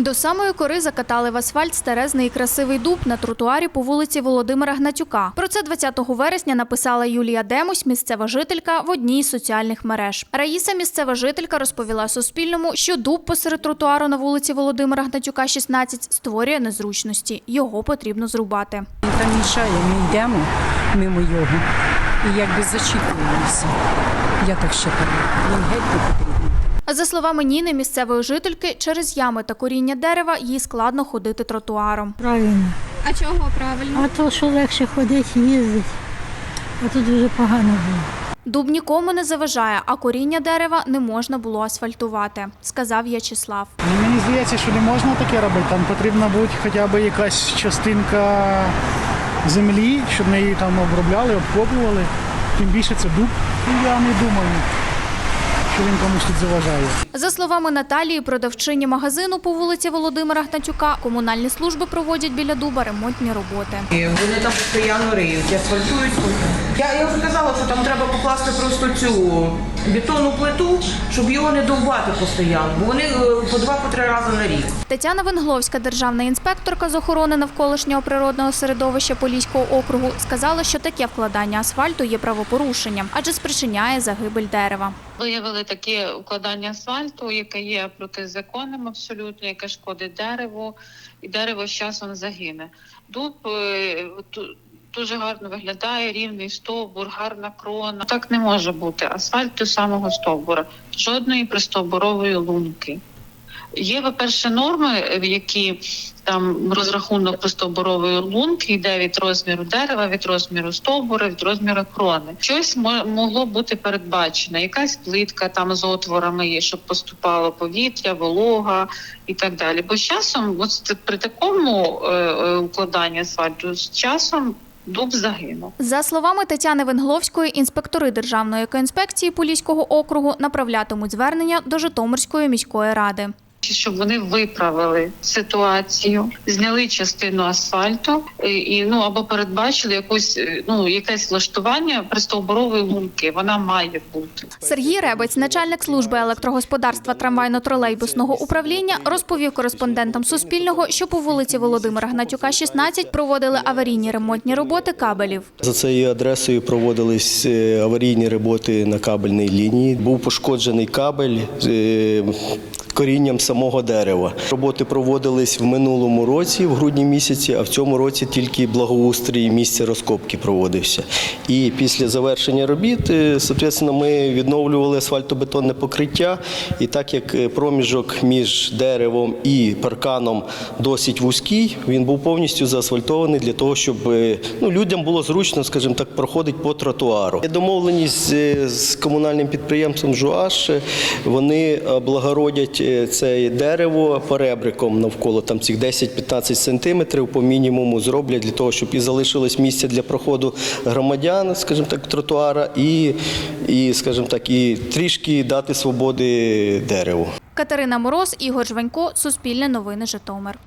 До самої кори закатали в асфальт старезний і красивий дуб на тротуарі по вулиці Володимира Гнатюка. Про це 20 вересня написала Юлія Демусь, місцева жителька, в одній із соціальних мереж. Раїса, місцева жителька, розповіла Суспільному, що дуб посеред тротуару на вулиці Володимира Гнатюка, 16, створює незручності. Його потрібно зрубати. Він там мішає, ми йдемо мимо його і якби зачитуємося. Я так вважаю. Він геть не потрібен. За словами Ніни, місцевої жительки, через ями та коріння дерева їй складно ходити тротуаром. Правильно. А чого правильно? А то, що легше ходити, їздити. А тут дуже погано було. Дуб нікому не заважає, а коріння дерева не можна було асфальтувати, сказав В'ячеслав. Ну, Мені здається, що не можна таке робити. Там потрібна бути хоча б якась частинка землі, щоб ми її там обробляли, обкоплювали. Тим більше це дуб. Я не думаю, що він комусь тут заважає. За словами Наталії, продавчині магазину по вулиці Володимира Гнатюка, комунальні служби проводять біля дуба ремонтні роботи. І Вони там постійно риють, асфальтують. Я, я вже казала, що там треба покласти просто цю бетонну плиту, щоб його не довбати постійно, бо вони е, по два-по три рази на рік. Тетяна Венгловська, державна інспекторка з охорони навколишнього природного середовища Поліського округу, сказала, що таке вкладання асфальту є правопорушенням, адже спричиняє загибель дерева. Виявили таке укладання асфальту, яке є протизаконним абсолютно, яке шкодить дереву, і дерево з часом загине. Дуб е, дуже гарно виглядає, рівний стовбур, гарна крона. Так не може бути. Асфальт до самого стовбура, жодної пристовбурової лунки. Є, по-перше, норми, в які там розрахунок пристовбурової лунки йде від розміру дерева, від розміру стовбура, від розміру крони. Щось мо- могло бути передбачено, якась плитка там з отворами є, щоб поступало повітря, волога і так далі. Бо з часом, от при такому е, е, укладанні асфальту, з часом дуб загинув. За словами Тетяни Венгловської, інспектори Державної екоінспекції Поліського округу направлятимуть звернення до Житомирської міської ради. Щоб вони виправили ситуацію, зняли частину асфальту і, і ну або передбачили якусь е, ну якесь влаштування пристовбурової лунки. Вона має бути. Сергій Ребець, начальник служби електрогосподарства трамвайно-тролейбусного управління, розповів кореспондентам Суспільного, що по вулиці Володимира Гнатюка, 16, проводили аварійні ремонтні роботи кабелів. За цією адресою проводились е, аварійні роботи на кабельній лінії. Був пошкоджений кабель е, корінням самого дерева. Роботи проводились в минулому році, в грудні місяці, а в цьому році тільки благоустрій місця розкопки проводився. І після завершення робіт, е, соответственно, ми відновлювали асфальтобетонне покриття. І так як е, проміжок між деревом і парканом досить вузький, він був повністю заасфальтований для того, щоб е, ну, людям було зручно, скажімо так, проходити по тротуару. Є домовленість з комунальним підприємством ЖУАШ. Вони облагородять е, це дерево перебриком навколо там цих 10-15 сантиметрів по мінімуму зроблять для того, щоб і залишилось місце для проходу громадян, скажімо так, тротуара, і, і скажімо так, і трішки дати свободи дереву. Катерина Мороз, Ігор Жванько, Суспільне новини Житомир.